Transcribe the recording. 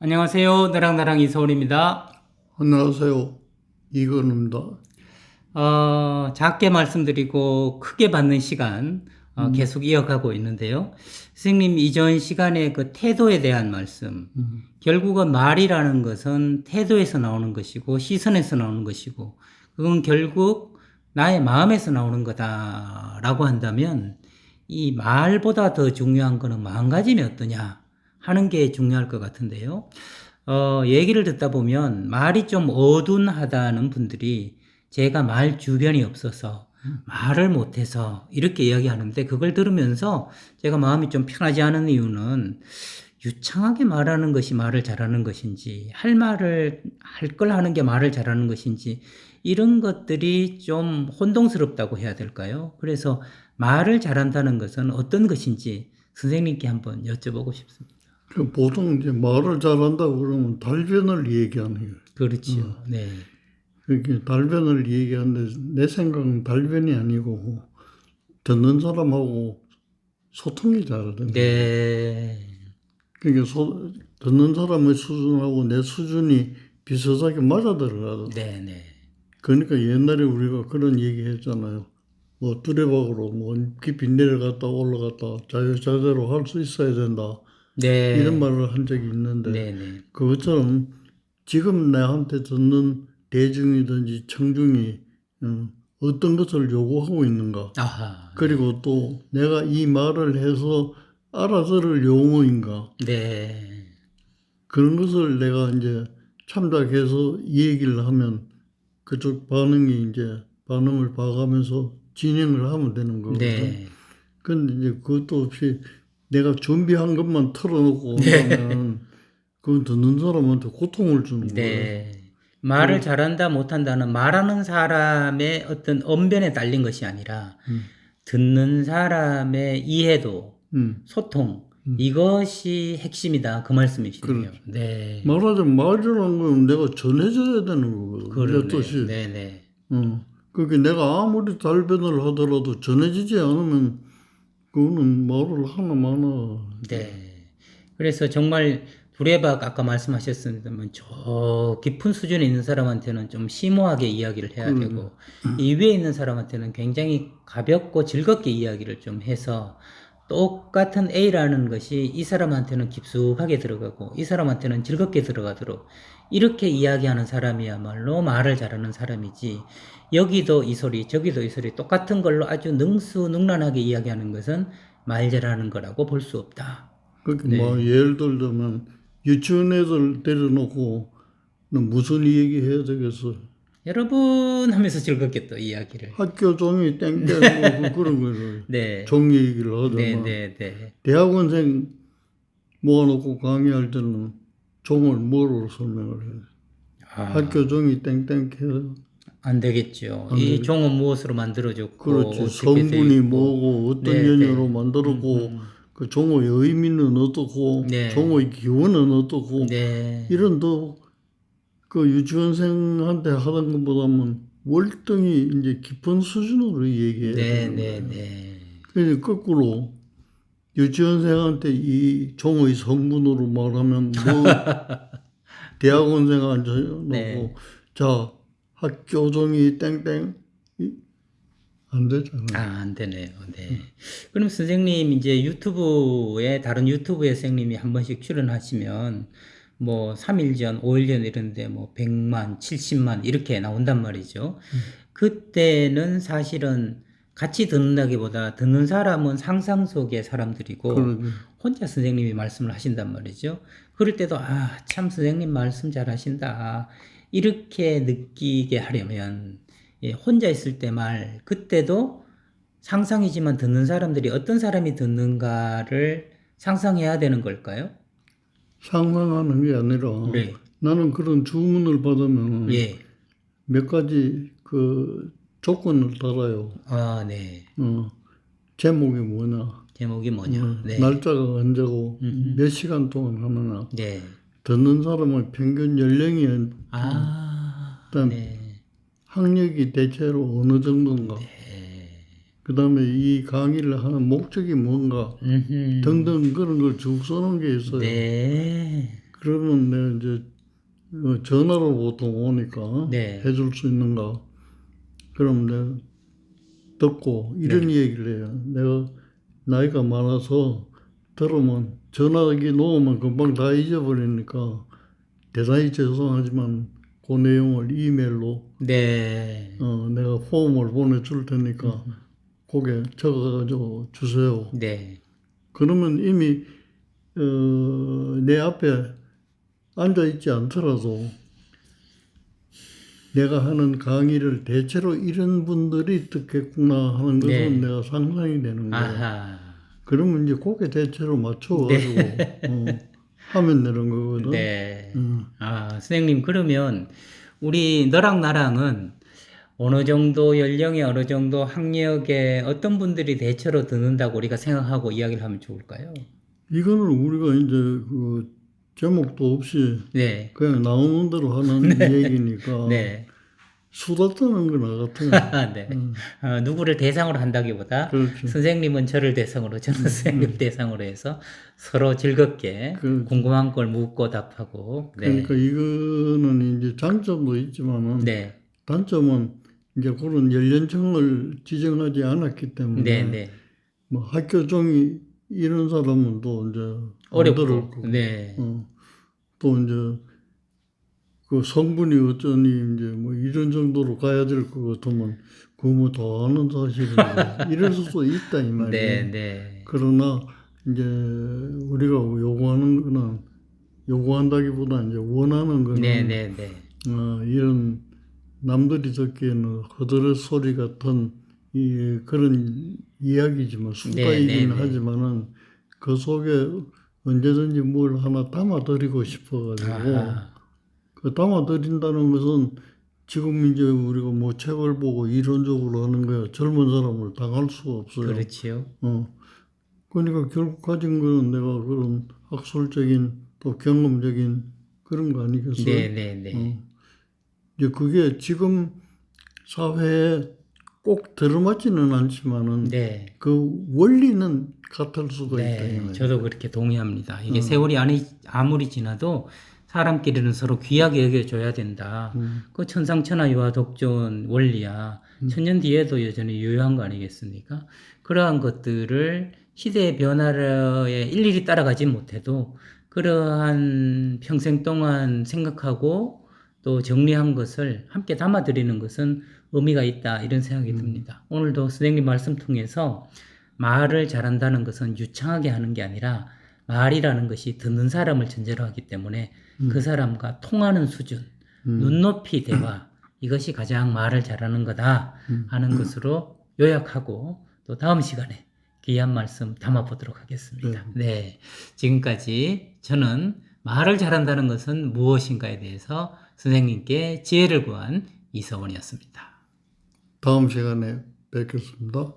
안녕하세요. 나랑나랑 이서울입니다. 안녕하세요. 이건입니다. 어, 작게 말씀드리고 크게 받는 시간 어, 음. 계속 이어가고 있는데요. 선생님 이전 시간에 그 태도에 대한 말씀. 음, 결국은 말이라는 것은 태도에서 나오는 것이고 시선에서 나오는 것이고 그건 결국 나의 마음에서 나오는 거다라고 한다면 이 말보다 더 중요한 거는 마음가짐이 어떠냐 하는 게 중요할 것 같은데요. 어, 얘기를 듣다 보면 말이 좀 어둔하다는 분들이 제가 말 주변이 없어서 말을 못해서 이렇게 이야기하는데 그걸 들으면서 제가 마음이 좀 편하지 않은 이유는 유창하게 말하는 것이 말을 잘하는 것인지 할 말을 할 걸 하는 게 말을 잘하는 것인지 이런 것들이 좀 혼동스럽다고 해야 될까요? 그래서 말을 잘한다는 것은 어떤 것인지 선생님께 한번 여쭤보고 싶습니다. 그 보통 이제 말을 잘한다고 그러면 달변을 얘기하는 거예요. 그렇죠. 네. 그렇게 달변을 얘기하는데 내 생각은 달변이 아니고 듣는 사람하고 소통이 잘하거든요. 네. 그러니까 소, 듣는 사람의 수준하고 내 수준이 비슷하게 맞아 들어가거든. 네, 네. 그러니까 옛날에 우리가 그런 얘기 했잖아요. 뭐 뚜레박으로 뭐 깊이 내려갔다 올라갔다 자유자재로 할 수 있어야 된다. 네. 이런 말을 한 적이 있는데 네, 네. 그것처럼 지금 내한테 듣는 대중이든지 청중이 음, 어떤 것을 요구하고 있는가 아하. 그리고 또 내가 이 말을 해서 알아들을 용어인가 네. 그런 것을 내가 이제 참작해서 이 얘기를 하면 그쪽 반응이 이제 반응을 봐가면서 진행을 하면 되는 거거든. 네. 근데 이제 그것도 없이 내가 준비한 것만 털어놓고 네. 하면 그건 듣는 사람한테 고통을 주는 거예요. 네. 말을 잘한다 못한다는 말하는 사람의 어떤 언변에 딸린 것이 아니라 음. 듣는 사람의 이해도 음. 소통 음. 이것이 핵심이다 그 말씀이시네요. 그렇죠. 네. 말하자면 말이라는 건 내가 전해줘야 되는 거거든. 그러네. 뜻이. 네네. 어. 그게 내가 아무리 달변을 하더라도 전해지지 않으면 그거는 말을 하나 마나. 네. 그래서 정말 두레박 아까 말씀하셨습니다만 저 깊은 수준에 있는 사람한테는 좀 심오하게 이야기를 해야 그러네. 되고 이 위에 있는 사람한테는 굉장히 가볍고 즐겁게 이야기를 좀 해서 똑같은 A라는 것이 이 사람한테는 깊숙하게 들어가고 이 사람한테는 즐겁게 들어가도록 이렇게 이야기하는 사람이야말로 말을 잘하는 사람이지 여기도 이 소리 저기도 이 소리 똑같은 걸로 아주 능수능란하게 이야기하는 것은 말 잘하는 거라고 볼 수 없다. 그렇게 네. 뭐 예를 들자면 유치원 애들 데려놓고 너 무슨 얘기 해야 되겠어? 여러분 하면서 즐겁게 또 이야기를. 학교 종이 땡땡 뭐 그런 거를 네. 종 얘기를 하잖아. 네, 네, 네. 대학원생 모아놓고 강의할 때는 종을 뭐로 설명을 해? 아, 학교 종이 땡땡 해서 안 되겠죠. 안 이 되겠죠. 종은 무엇으로 만들어졌고 그렇지 어떻게 성분이 있고. 뭐고 어떤 네, 연유로 네. 만들었고 음, 그 종의 의미는 어떻고 네. 종의 기원은 어떻고 네. 이런 더 그 유치원생한테 하던 것보다는 월등히 이제 깊은 수준으로 얘기해야 네, 되는 네, 거예요. 네. 그래서 거꾸로 유치원생한테 이 종의 성분으로 말하면 뭐 대학원생 앉아놓고 네. 자 학교 종이 땡땡 이- 안 되잖아. 아, 안 되네요. 네. 그럼 선생님 이제 유튜브에 다른 유튜브에 선생님이 한 번씩 출연하시면 뭐 3일 전, 5일 전 이런데 뭐 100만, 70만 이렇게 나온단 말이죠. 그때는 사실은 같이 듣는다기보다 듣는 사람은 상상 속의 사람들이고 그러지. 혼자 선생님이 말씀을 하신단 말이죠. 그럴 때도 아, 참 선생님 말씀 잘 하신다. 이렇게 느끼게 하려면 예, 혼자 있을 때 말 그때도 상상이지만 듣는 사람들이 어떤 사람이 듣는가를 상상해야 되는 걸까요? 상상하는 게 아니라 네. 나는 그런 주문을 받으면 예. 몇 가지 그 조건을 달아요. 아, 네. 어, 제목이 뭐냐, 제목이 뭐냐? 어, 네. 날짜가 언제고 음. 몇 시간 동안 하느냐, 네. 듣는 사람의 평균 연령이 아. 일단 네. 학력이 대체로 어느 정도인가, 네. 그 다음에 이 강의를 하는 목적이 뭔가 음흠. 등등 그런 걸 쭉 써놓은 게 있어요. 네. 그러면 내가 이제 어, 전화로 보통 오니까 네. 해줄 수 있는가? 그럼 내가 듣고 이런 네. 얘기를 해요. 내가 나이가 많아서 들으면 전화기 놓으면 금방 다 잊어버리니까 대단히 죄송하지만 그 내용을 이메일로 네. 어, 내가 폼을 보내줄 테니까 거 기에 적어가지고 주세요. 네. 그러면 이미 어, 내 앞에 앉아 있지 않더라도 내가 하는 강의를 대체로 이런 분들이 듣겠구나 하는 것은 네. 내가 상상이 되는 거예요. 아하. 그러면 이제 그게 대체로 맞춰가지고 어, 하면 되는 거거든. 네. 음. 아, 선생님, 그러면 우리 너랑 나랑은 어느 정도 연령에 어느 정도 학력에 어떤 분들이 대체로 듣는다고 우리가 생각하고 이야기를 하면 좋을까요? 이거는 우리가 이제 그 제목도 없이 네. 그냥 나오는 대로 하는 얘기니까 네. 수다 떠는 거나 같아요. 네. 음, 어, 누구를 대상으로 한다기보다 그렇죠. 선생님은 저를 대상으로, 저는 선생님 대상으로 해서 서로 즐겁게 그- 궁금한 걸 묻고 답하고. 네. 그러니까 이거는 이제 장점도 있지만은 네. 단점은 이제 그런 연령층을 지정하지 않았기 때문에 네. 네. 뭐 학교 종이 이런 사람은 또 이제 어렵고. 네. 어, 또 이제 그 성분이 어쩌니 이제 뭐 이런 정도로 가야 될 것 같으면 그거 뭐더 아는 사실인데 이럴 수도 있다 이 말이에요. 네. 네. 그러나 이제 우리가 요구하는 거는 요구한다기보다 이제 원하는 거는 네. 네. 네. 어, 이런 남들이 듣기에는 허드렛 소리 같은 이 그런 이야기지만 수다이긴 네, 네, 네. 하지만은 그 속에 언제든지 뭘 하나 담아드리고 싶어가지고 아하. 그 담아드린다는 것은 지금 이제 우리가 뭐 책을 보고 이론적으로 하는 거야 젊은 사람을 당할 수가 없어요. 그렇지요. 어. 그러니까 결국 가진 거는 내가 그런 학술적인 또 경험적인 그런 거 아니겠어요? 네. 네. 네. 어. 이제 그게 지금 사회에 꼭 들어맞지는 않지만은 네. 그 원리는 같을 수도 있다. 이 네, 말이에요. 저도 그렇게 동의합니다. 이게 음. 세월이 아니, 아무리 지나도 사람끼리는 서로 귀하게 여겨줘야 된다. 음, 그 천상천하 유아 독존 원리야. 음. 천년 뒤에도 여전히 유효한 거 아니겠습니까? 그러한 것들을 시대의 변화에 일일이 따라가지 못해도 그러한 평생 동안 생각하고 또 정리한 것을 함께 담아 드리는 것은 의미가 있다 이런 생각이 음. 듭니다. 오늘도 선생님 말씀 통해서 말을 잘한다는 것은 유창하게 하는 게 아니라 말이라는 것이 듣는 사람을 전제로 하기 때문에 음. 그 사람과 통하는 수준, 음. 눈높이 대화 이것이 가장 말을 잘하는 거다 음. 하는 것으로 요약하고 또 다음 시간에 귀한 말씀 담아 보도록 하겠습니다. 네. 지금까지 저는 말을 잘한다는 것은 무엇인가에 대해서 선생님께 지혜를 구한 이서원이었습니다. 다음 시간에 뵙겠습니다.